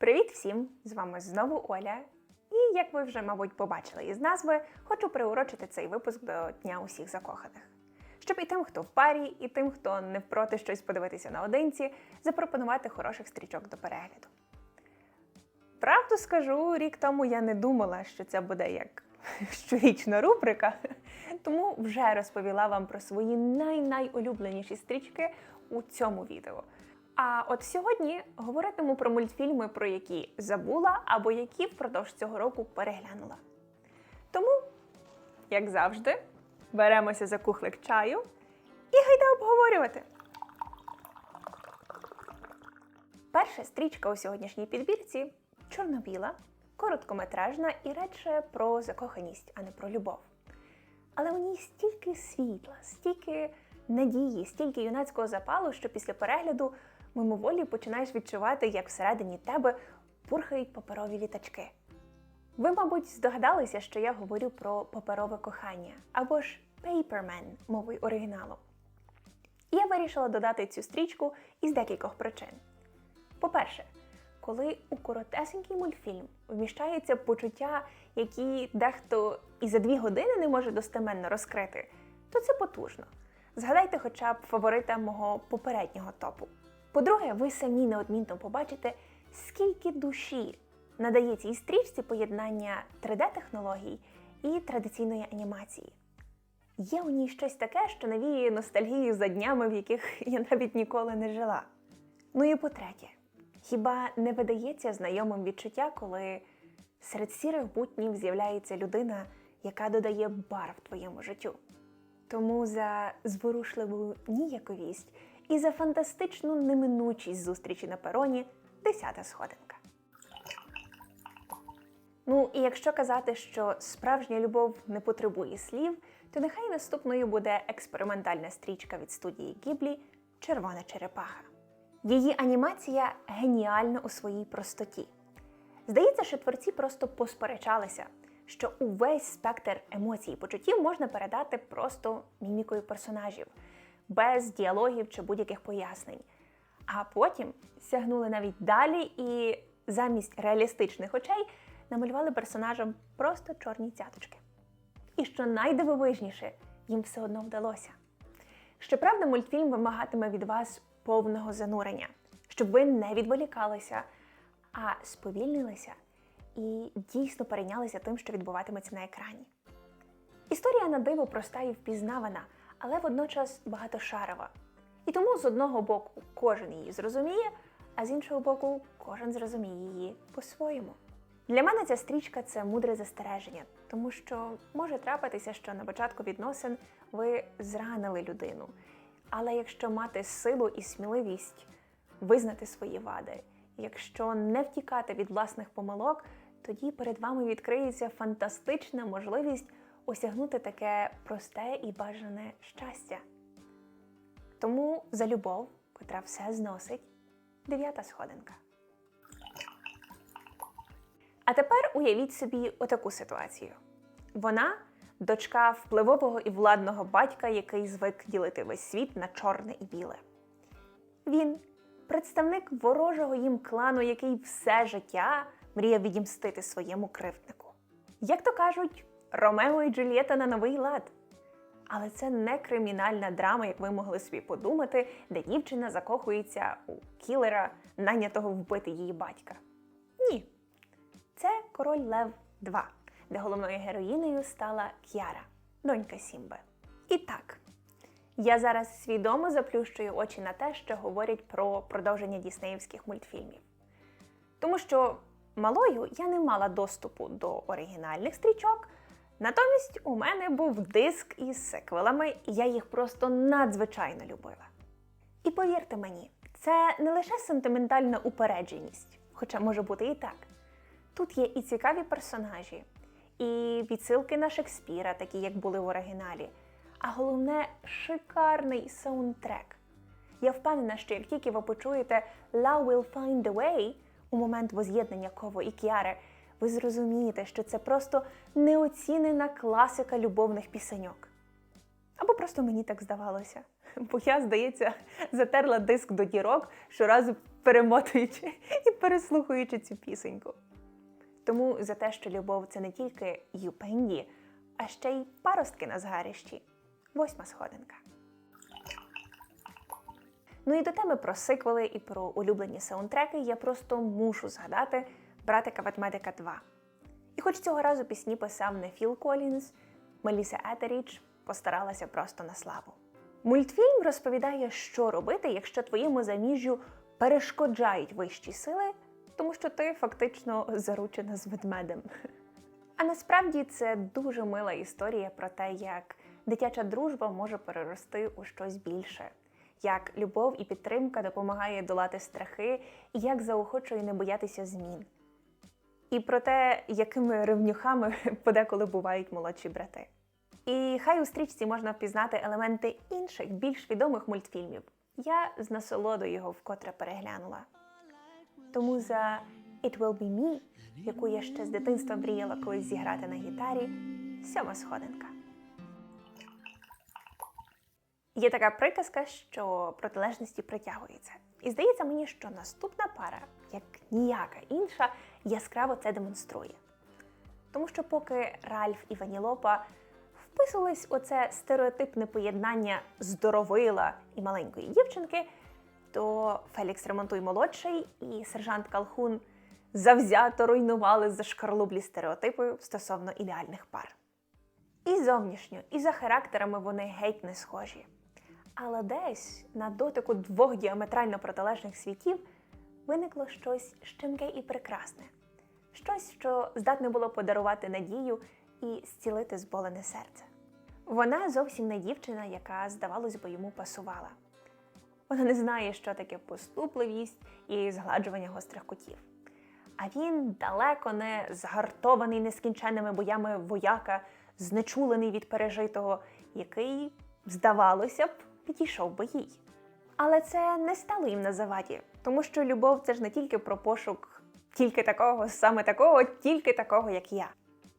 Привіт всім! З вами знову Оля. І як ви вже, мабуть, побачили із назви, хочу приурочити цей випуск до Дня усіх закоханих. Щоб і тим, хто в парі, і тим, хто не впроти щось подивитися наодинці, запропонувати хороших стрічок до перегляду. Правду скажу, рік тому я не думала, що це буде як щорічна рубрика, тому вже розповіла вам про свої най-найулюбленіші стрічки у цьому відео. А от сьогодні говоритиму про мультфільми, про які забула або які впродовж цього року переглянула. Тому, як завжди, беремося за кухлик чаю і гайда обговорювати. Перша стрічка у сьогоднішній підбірці чорно-біла, короткометражна і радше про закоханість, а не про любов. Але у ній стільки світла, стільки надії, стільки юнацького запалу, що після перегляду мимоволі починаєш відчувати, як всередині тебе пурхають паперові літачки. Ви, мабуть, здогадалися, що я говорю про паперове кохання або ж Paperman мовою оригіналу. І я вирішила додати цю стрічку із декількох причин. По-перше, коли у коротесенький мультфільм вміщаються почуття, які дехто і за дві години не може достеменно розкрити, то це потужно. Згадайте хоча б фаворита мого попереднього топу. По-друге, ви самі неодмінно побачите, скільки душі надає цій стрічці поєднання 3D-технологій і традиційної анімації. Є у ній щось таке, що навіює ностальгію за днями, в яких я навіть ніколи не жила. Ну і по-третє, хіба не видається знайомим відчуття, коли серед сірих бутнів з'являється людина, яка додає барв твоєму життю? Тому за зворушливу ніяковість і за фантастичну неминучість зустрічі на пероні десята сходинка. Ну і якщо казати, що справжня любов не потребує слів, то нехай наступною буде експериментальна стрічка від студії Гіблі Червона черепаха. Її анімація геніальна у своїй простоті. Здається, що творці просто посперечалися, що увесь спектр емоцій і почуттів можна передати просто мімікою персонажів, без діалогів чи будь-яких пояснень. А потім сягнули навіть далі і замість реалістичних очей намалювали персонажам просто чорні цяточки. І що найдивовижніше, їм все одно вдалося. Щоправда, мультфільм вимагатиме від вас повного занурення, щоб ви не відволікалися, а сповільнилися і дійсно перейнялися тим, що відбуватиметься на екрані. Історія на диво проста і впізнавана, але водночас багатошарова. І тому з одного боку кожен її зрозуміє, а з іншого боку, кожен зрозуміє її по-своєму. Для мене ця стрічка це мудре застереження, тому що може трапитися, що на початку відносин ви зранили людину. Але якщо мати силу і сміливість визнати свої вади, якщо не втікати від власних помилок, тоді перед вами відкриється фантастична можливість осягнути таке просте і бажане щастя. Тому за любов, котра все зносить, дев'ята сходинка. А тепер уявіть собі отаку ситуацію. Вона дочка впливового і владного батька, який звик ділити весь світ на чорне і біле. Він представник ворожого їм клану, який все життя мріяв відімстити своєму кривднику. Як то кажуть, Ромео і Джульєта на новий лад. Але це не кримінальна драма, як ви могли собі подумати, де дівчина закохується у кілера, найнятого вбити її батька. Ні. Це Король Лев 2, де головною героїнею стала К'яра, донька Сімби. І так, я зараз свідомо заплющую очі на те, що говорять про продовження діснеївських мультфільмів. Тому що малою я не мала доступу до оригінальних стрічок. Натомість у мене був диск із секвелами, і я їх просто надзвичайно любила. І повірте мені, це не лише сентиментальна упередженість, хоча може бути і так. Тут є і цікаві персонажі, і відсилки на Шекспіра, такі як були в оригіналі, а головне шикарний саундтрек. Я впевнена, що як тільки ви почуєте «Love will find a way» у момент воз'єднання Ково і Кіари, ви зрозумієте, що це просто неоцінена класика любовних пісеньок. Або просто мені так здавалося. Бо я, здається, затерла диск до дірок щоразу перемотуючи і переслухаючи цю пісеньку. Тому за те, що любов це не тільки юпенді, а ще й паростки на згарищі. Восьма сходинка. Ну і до теми про сиквели і про улюблені саундтреки я просто мушу згадати братика Ведмедика 2. І хоч цього разу пісні писав не Філ Колінз, Меліса Етеріч постаралася просто на славу. Мультфільм розповідає, що робити, якщо твоєму заміжжю перешкоджають вищі сили, тому що ти фактично заручена з ведмедем. А насправді це дуже мила історія про те, як дитяча дружба може перерости у щось більше, як любов і підтримка допомагає долати страхи, і як заохочує не боятися змін. І про те, якими ревнюхами подеколи бувають молодші брати. І хай у стрічці можна впізнати елементи інших, більш відомих мультфільмів. Я з насолодою його вкотре переглянула. Тому за It Will Be Me, яку я ще з дитинства мріяла колись зіграти на гітарі, сьома сходинка. Є така приказка, що протилежності притягуються. І здається мені, що наступна пара, як ніяка інша, яскраво це демонструє. Тому що поки Ральф і Ванілопа вписувались у це стереотипне поєднання здоровила і маленької дівчинки, то Фелікс Ремонтуй молодший і сержант Калхун завзято руйнували зашкарлублі стереотипи стосовно ідеальних пар. І зовнішньо, і за характерами вони геть не схожі. Але десь на дотику двох діаметрально протилежних світів виникло щось щемке і прекрасне, щось, що здатне було подарувати надію і зцілити зболене серце. Вона зовсім не дівчина, яка, здавалось би, йому пасувала. Вона не знає, що таке поступливість і згладжування гострих кутів. А він далеко не згартований нескінченними боями вояка, знечулений від пережитого, який, здавалося б, підійшов би їй. Але це не стало їм на заваді, тому що любов це ж не тільки про пошук тільки такого, саме такого, тільки такого, як я.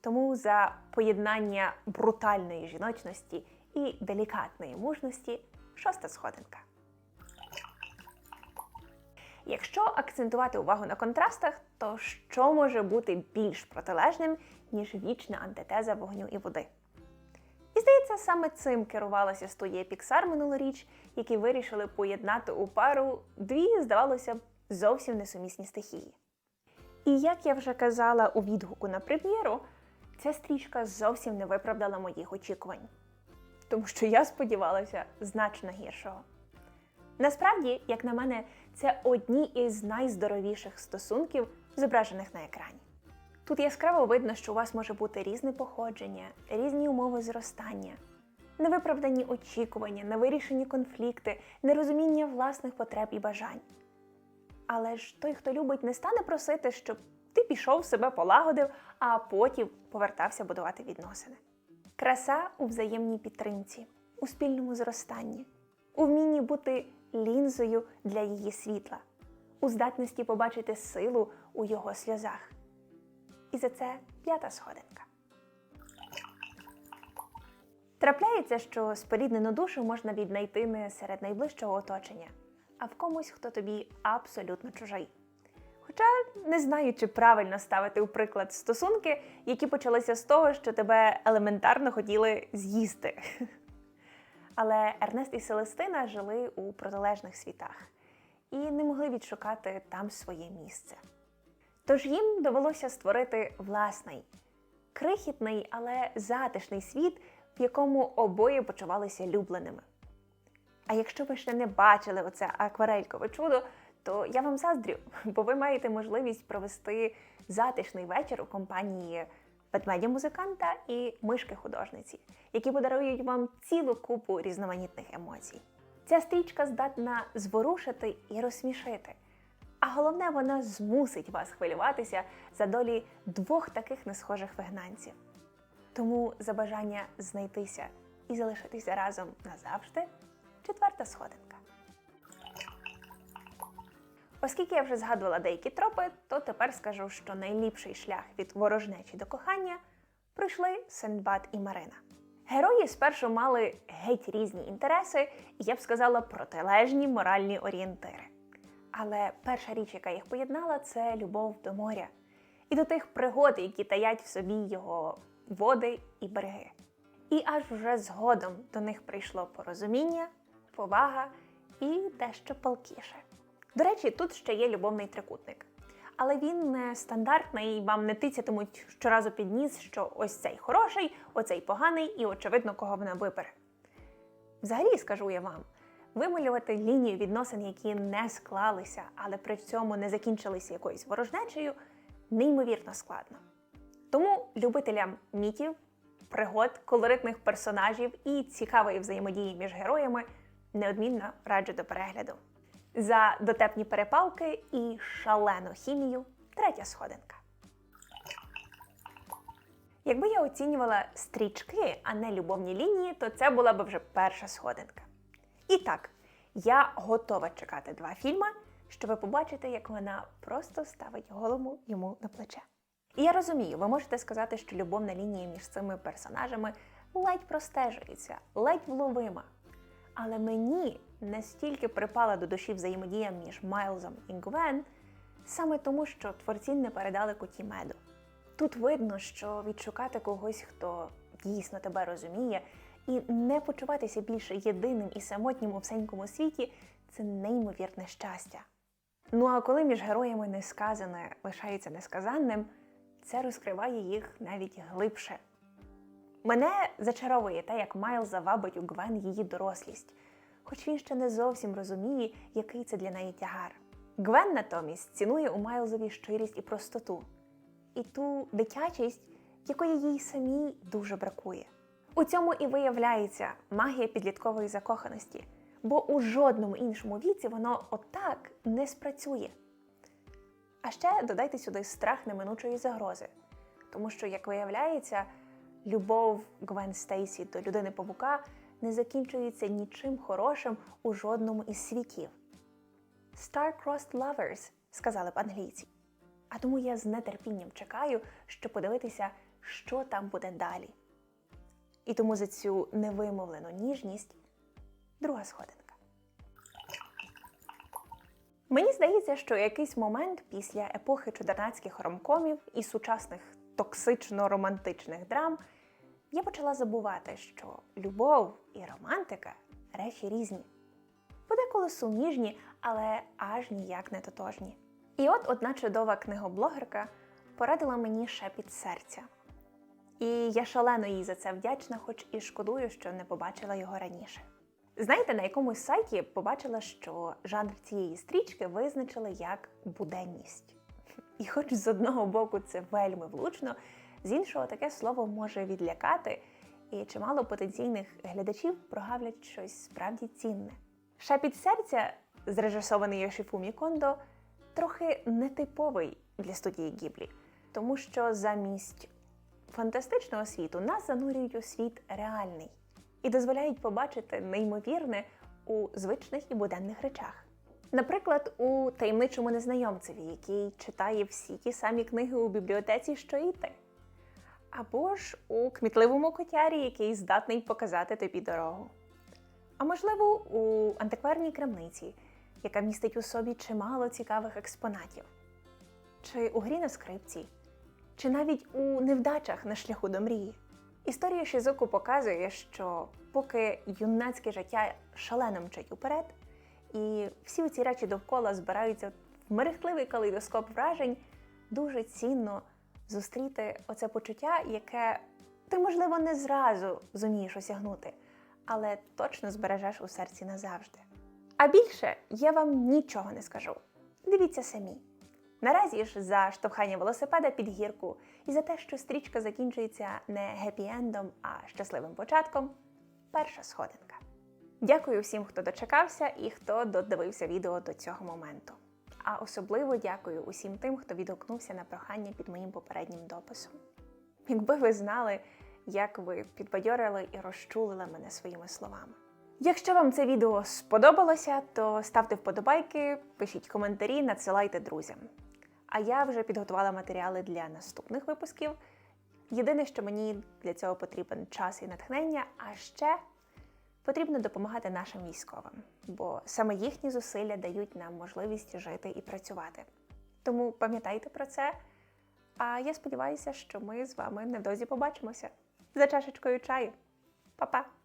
Тому за поєднання брутальної жіночності і делікатної мужності шоста сходинка. Якщо акцентувати увагу на контрастах, то що може бути більш протилежним, ніж вічна антитеза вогню і води? Саме цим керувалася студія Pixar минулоріч, які вирішили поєднати у пару дві, здавалося б, зовсім несумісні стихії. І як я вже казала у відгуку на прем'єру, ця стрічка зовсім не виправдала моїх очікувань, тому що я сподівалася значно гіршого. Насправді, як на мене, це одні із найздоровіших стосунків, зображених на екрані. Тут яскраво видно, що у вас може бути різне походження, різні умови зростання, невиправдані очікування, невирішені конфлікти, нерозуміння власних потреб і бажань. Але ж той, хто любить, не стане просити, щоб ти пішов себе полагодив, а потім повертався будувати відносини. Краса у взаємній підтримці, у спільному зростанні, у вмінні бути лінзою для її світла, у здатності побачити силу у його сльозах. І за це п'ята сходинка. Трапляється, що споріднену душу можна віднайти не серед найближчого оточення, а в комусь, хто тобі абсолютно чужий. Хоча не знаю, чи правильно ставити у приклад стосунки, які почалися з того, що тебе елементарно хотіли з'їсти. Але Ернест і Селестина жили у протилежних світах і не могли відшукати там своє місце. Тож їм довелося створити власний, крихітний, але затишний світ, в якому обоє почувалися любленими. А якщо ви ще не бачили оце акварелькове чудо, то я вам заздрю, бо ви маєте можливість провести затишний вечір у компанії ведмедя музиканта і мишки художниці, які подарують вам цілу купу різноманітних емоцій. Ця стрічка здатна зворушити і розсмішити. А головне, вона змусить вас хвилюватися за долі двох таких несхожих вигнанців. Тому за бажання знайтися і залишитися разом назавжди четверта сходинка. Оскільки я вже згадувала деякі тропи, то тепер скажу, що найліпший шлях від ворожнечі до кохання пройшли Сендбад і Марина. Герої спершу мали геть різні інтереси, і я б сказала протилежні моральні орієнтири. Але перша річ, яка їх поєднала, це любов до моря і до тих пригод, які таять в собі його води і береги. І аж вже згодом до них прийшло порозуміння, повага і дещо палкіше. До речі, тут ще є любовний трикутник. Але він не стандартний, вам не тицятимуть щоразу під ніс, що ось цей хороший, оцей поганий, і очевидно, кого вона вибере. Взагалі, скажу я вам, вималювати лінію відносин, які не склалися, але при цьому не закінчилися якоюсь ворожнечею, неймовірно складно. Тому любителям мітів, пригод, колоритних персонажів і цікавої взаємодії між героями неодмінно раджу до перегляду. За дотепні перепалки і шалену хімію третя сходинка. Якби я оцінювала стрічки, а не любовні лінії, то це була б вже перша сходинка. І так, я готова чекати два фільми, щоб побачити, як вона просто ставить голову йому на плече. І я розумію, ви можете сказати, що любовна лінія між цими персонажами ледь простежується, ледь вловима. Але мені настільки припала до душі взаємодія між Майлзом і Гвен, саме тому, що творці не передали куті меду. Тут видно, що відшукати когось, хто дійсно тебе розуміє, і не почуватися більше єдиним і самотнім у всенькому світі це неймовірне щастя. Ну а коли між героями несказане лишається несказанним, це розкриває їх навіть глибше. Мене зачаровує те, як Майл завабить у Гвен її дорослість, хоч він ще не зовсім розуміє, який це для неї тягар. Гвен натомість цінує у Майлзові щирість і простоту, і ту дитячість, якої їй самій дуже бракує. У цьому і виявляється магія підліткової закоханості, бо у жодному іншому віці воно отак не спрацює. А ще додайте сюди страх неминучої загрози, тому що, як виявляється, любов Гвен Стейсі до людини павука не закінчується нічим хорошим у жодному із світів. Star-crossed lovers, сказали б англійці. А тому я з нетерпінням чекаю, щоб подивитися, що там буде далі. І тому за цю невимовлену ніжність друга сходинка. Мені здається, що якийсь момент після епохи чудернацьких ромкомів і сучасних токсично-романтичних драм я почала забувати, що любов і романтика речі різні. Подеколи суміжні, але аж ніяк не тотожні. І от одна чудова книгоблогерка порадила мені шепіт серця. І я шалено їй за це вдячна, хоч і шкодую, що не побачила його раніше. Знаєте, на якомусь сайті побачила, що жанр цієї стрічки визначили як буденність. І хоч з одного боку це вельми влучно, з іншого таке слово може відлякати, і чимало потенційних глядачів прогавлять щось справді цінне. Шепіт серця, зрежисований Йошіфумі Кондо, трохи нетиповий для студії Гіблі, тому що замість фантастичного світу нас занурюють у світ реальний і дозволяють побачити неймовірне у звичних і буденних речах. Наприклад, у таємничому незнайомцеві, який читає всі ті самі книги у бібліотеці, що і ти. Або ж у кмітливому котярі, який здатний показати тобі дорогу. А можливо, у антикварній крамниці, яка містить у собі чимало цікавих експонатів, чи у грі на скрипці, чи навіть у невдачах на шляху до мрії. Історія Шізуку показує, що поки юнацьке життя шалено мчить уперед, і всі ці речі довкола збираються в мерехтливий калейдоскоп вражень, дуже цінно зустріти оце почуття, яке ти, можливо, не зразу зумієш осягнути, але точно збережеш у серці назавжди. А більше я вам нічого не скажу. Дивіться самі. Наразі ж за штовхання велосипеда під гірку і за те, що стрічка закінчується не гепі-ендом, а щасливим початком перша сходинка. Дякую всім, хто дочекався і хто додивився відео до цього моменту. А особливо дякую усім тим, хто відгукнувся на прохання під моїм попереднім дописом. Якби ви знали, як ви підбадьорили і розчулили мене своїми словами. Якщо вам це відео сподобалося, то ставте вподобайки, пишіть коментарі, надсилайте друзям. А я вже підготувала матеріали для наступних випусків. Єдине, що мені для цього потрібен час і натхнення, а ще Потрібно допомагати нашим військовим, бо саме їхні зусилля дають нам можливість жити і працювати. Тому пам'ятайте про це. А я сподіваюся, що ми з вами невдовзі побачимося за чашечкою чаю. Па-па!